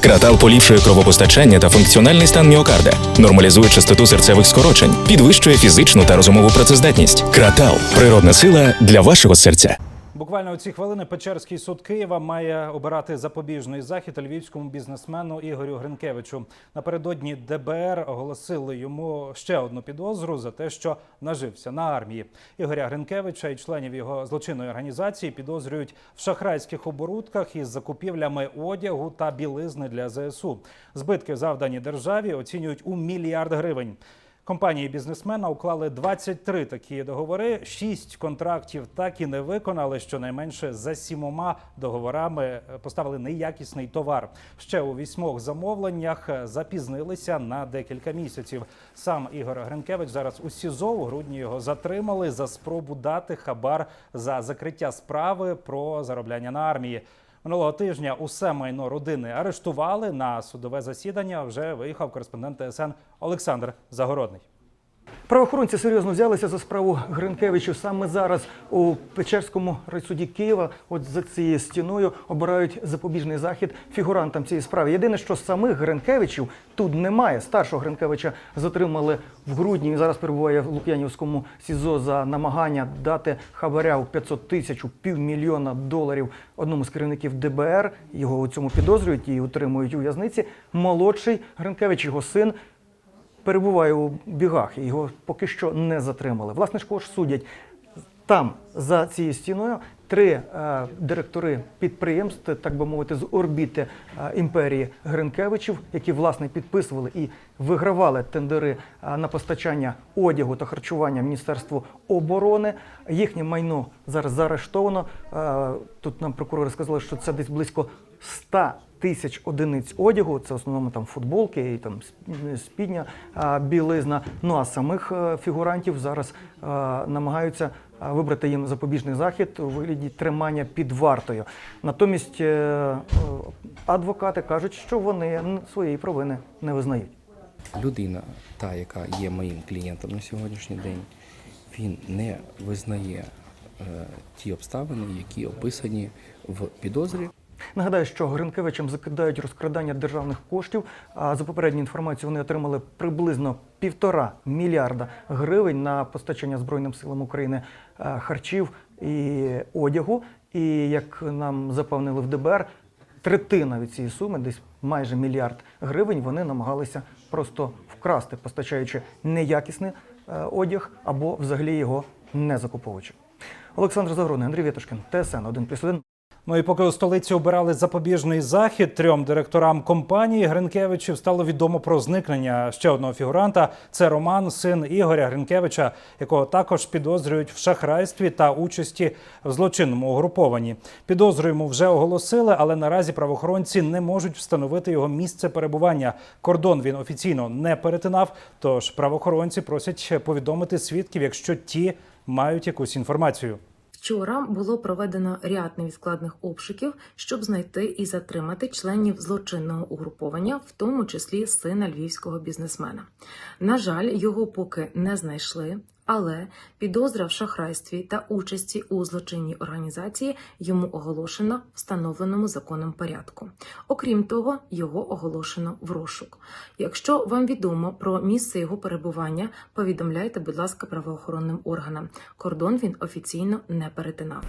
Кратал поліпшує кровопостачання та функціональний стан міокарда, нормалізує частоту серцевих скорочень, підвищує фізичну та розумову працездатність. Кратал природна сила для вашого серця. Буквально у ці хвилини Печерський суд Києва має обирати запобіжний захід львівському бізнесмену Ігорю Гринкевичу. Напередодні ДБР оголосили йому ще одну підозру за те, що нажився на армії. Ігоря Гринкевича і членів його злочинної організації підозрюють в шахрайських оборудках із закупівлями одягу та білизни для ЗСУ. Збитки, завдані державі, оцінюють у мільярд гривень. Компанії бізнесмена уклали 23 такі договори. Шість контрактів так і не виконали. Щонайменше за сімома договорами е, поставили неякісний товар. Ще у вісьмох замовленнях е, запізнилися на декілька місяців. Сам Ігор Гринкевич зараз у СІЗО у грудні його затримали за спробу дати хабар за закриття справи про заробляння на армії. Минулого тижня усе майно родини арештували на судове засідання. Вже виїхав кореспондент ТСН Олександр Загородний. Правоохоронці серйозно взялися за справу Гринкевичу. Саме зараз у Печерському райсуді Києва, от за цією стіною, обирають запобіжний захід фігурантам цієї справи. Єдине, що самих Гринкевичів тут немає. Старшого Гринкевича затримали в грудні. Він зараз перебуває в Лук'янівському СІЗО за намагання дати хабаря у 500 тисяч у півмільйона доларів одному з керівників ДБР. Його у цьому підозрюють і утримують у в'язниці. Молодший Гринкевич, його син перебуває у бігах, і його поки що не затримали. Власне ж судять там, за цією стіною, три е, директори підприємств, так би мовити, з орбіти е, імперії Гринкевичів, які власне підписували і вигравали тендери е, на постачання одягу та харчування Міністерству оборони. Їхнє майно зараз заарештовано. Е, тут нам прокурори сказали, що це десь близько 100 тисяч одиниць одягу. Це в основному там футболки і там спідня білизна. Ну а самих е, фігурантів зараз е, намагаються е, вибрати їм запобіжний захід у вигляді тримання під вартою. Натомість адвокати кажуть, що вони своєї провини не визнають. Людина, та, яка є моїм клієнтом на сьогоднішній день, він не визнає ті обставини, які описані в підозрі. Нагадаю, що Гринкевичам закидають розкрадання державних коштів. А за попередню інформацію вони отримали приблизно півтора мільярда гривень на постачання Збройним силам України е, харчів і одягу. І як нам запевнили в ДБР, третина від цієї суми, десь майже мільярд гривень, вони намагалися просто вкрасти, постачаючи неякісний е, одяг або взагалі його не закуповуючи. Олександр Загородний, Андрій Вєтушкін, ТСН 1+,1. Ну і поки у столиці обирали запобіжний захід трьом директорам компанії Гринкевичів стало відомо про зникнення ще одного фігуранта. Це Роман, син Ігоря Гринкевича, якого також підозрюють в шахрайстві та участі в злочинному угрупованні. Підозру йому вже оголосили, але наразі правоохоронці не можуть встановити його місце перебування. Кордон він офіційно не перетинав. Тож правоохоронці просять повідомити свідків, якщо ті мають якусь інформацію. Вчора було проведено ряд невідкладних обшуків, щоб знайти і затримати членів злочинного угруповання, в тому числі сина львівського бізнесмена. На жаль, його поки не знайшли, але підозра в шахрайстві та участі у злочинній організації йому оголошено встановленому законом порядку. Окрім того, його оголошено в розшук. Якщо вам відомо про місце його перебування, повідомляйте, будь ласка, правоохоронним органам. Кордон він офіційно не перетинав.